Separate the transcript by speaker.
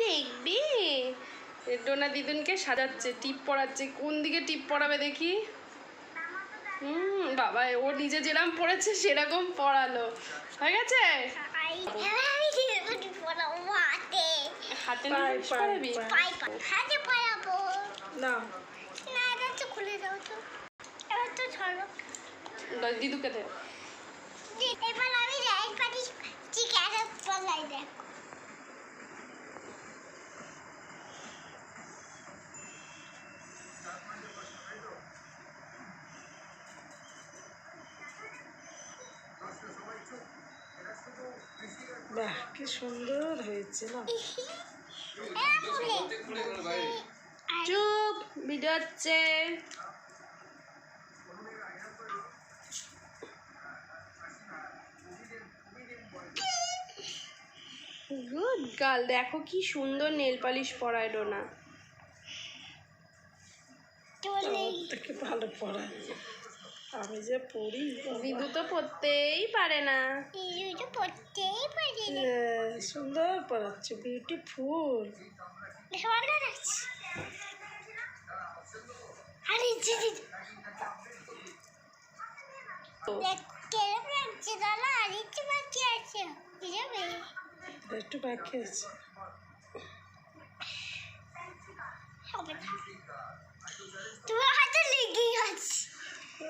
Speaker 1: দেখবে?
Speaker 2: ডোনা দিদুনকে সাজাচ্ছে টিপ পড়াচ্ছে কোন দিকে টিপ পড়াবে দেখি? হুম বাবা ও নিজে যেরকম পড়েছে সেরকম পড়ালো হয়ে গেছে?
Speaker 1: হাতে।
Speaker 2: পড়াবি
Speaker 1: পড়াবো
Speaker 3: না
Speaker 1: না এটা তো খুলে দাও তো। এবার তো ধরো।
Speaker 2: দিদুকে দে।
Speaker 3: বাহ কি সুন্দর হয়েছে না?
Speaker 2: চুপ হচ্ছে গুড গার্ল দেখো কি সুন্দর নেল পালিশ পরায় ডোনা।
Speaker 3: ভালো পড়ায় আমি যে পড়ি। বাবা।
Speaker 2: তো পড়তেই পারে না।
Speaker 1: তো পড়তেই পারি না।
Speaker 3: হ্যাঁ, সুন্দর পড়াচ্ছে বিউটিফুল
Speaker 1: ভালো লাগছে আরে একটু বাকি আছে হবে না তোমার হাতে লেগেই আছে
Speaker 3: রে,